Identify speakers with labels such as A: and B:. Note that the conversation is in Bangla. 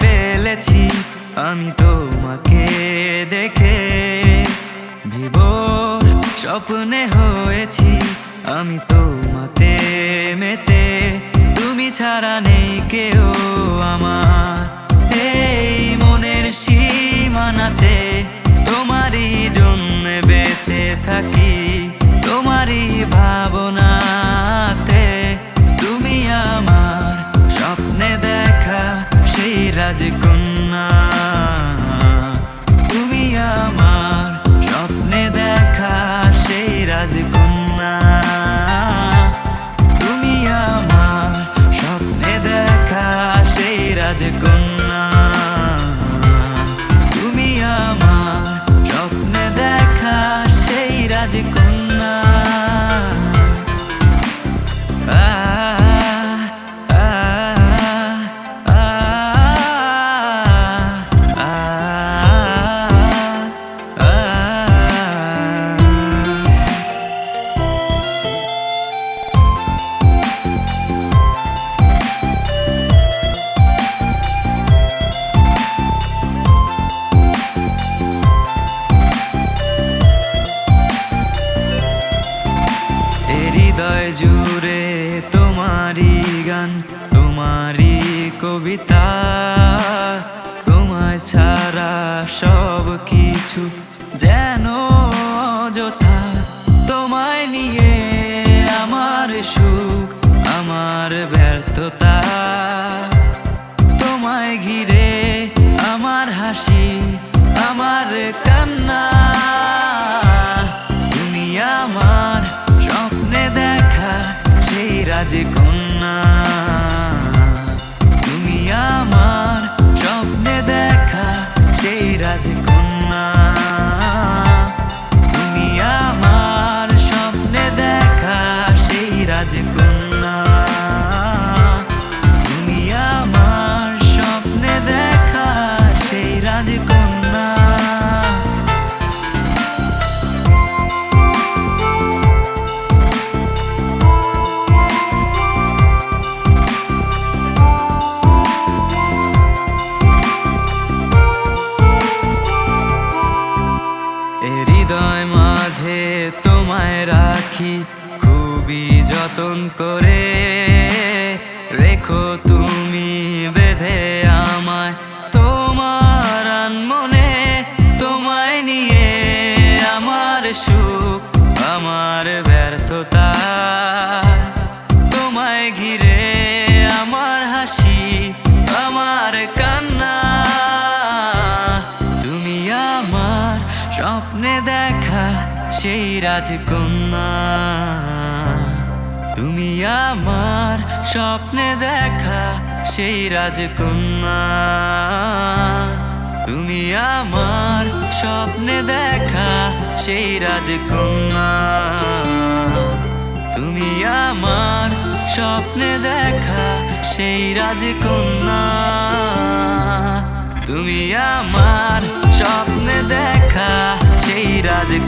A: ফেলেছি, আমি তোমাকে দেখে বিভোর স্বপ্নে হয়েছি, আমি তোমাতে মেতে। তুমি ছাড়া নেই কেউ আমার। এই মনের সীমানাতে তোমারই জন্য বেঁচে থাকি, তোমারই ভাবনাতে রাজকন্যা তুমি আমার স্বপ্নে দেখা সেই রাজকন্যা তোমারই কবিতা তোমায় ছাড়া সব কিছু যেন অযথা। তোমায় নিয়ে আমার সুখ, আমার ব্যর্থতা। তোমায় ঘিরে আমার হাসি, আমার কান্না। তুমি আমার স্বপ্নে দেখা সেই রাজকন্যা। মাঝে তোমায় রাখি খুবই যতন করে। রেখো তুমি বেঁধে আমায় তোমার মনে তোমায় নিয়ে আমার সুখ, আমার ব্যর্থতা। তোমায় ঘিরে আমার হাসি, আমার কান্না। তুমি আমার স্বপ্নে দেখা সেই রাজকন্যা। তুমি আমার স্বপ্নে দেখা সেই রাজকন্যা। তুমি আমার স্বপ্নে দেখা সেই রাজকন্যা। তুমি আমার স্বপ্নে দেখা সেই রাজকন্যা। তুমি আমার স্বপ্নে দেখা সেই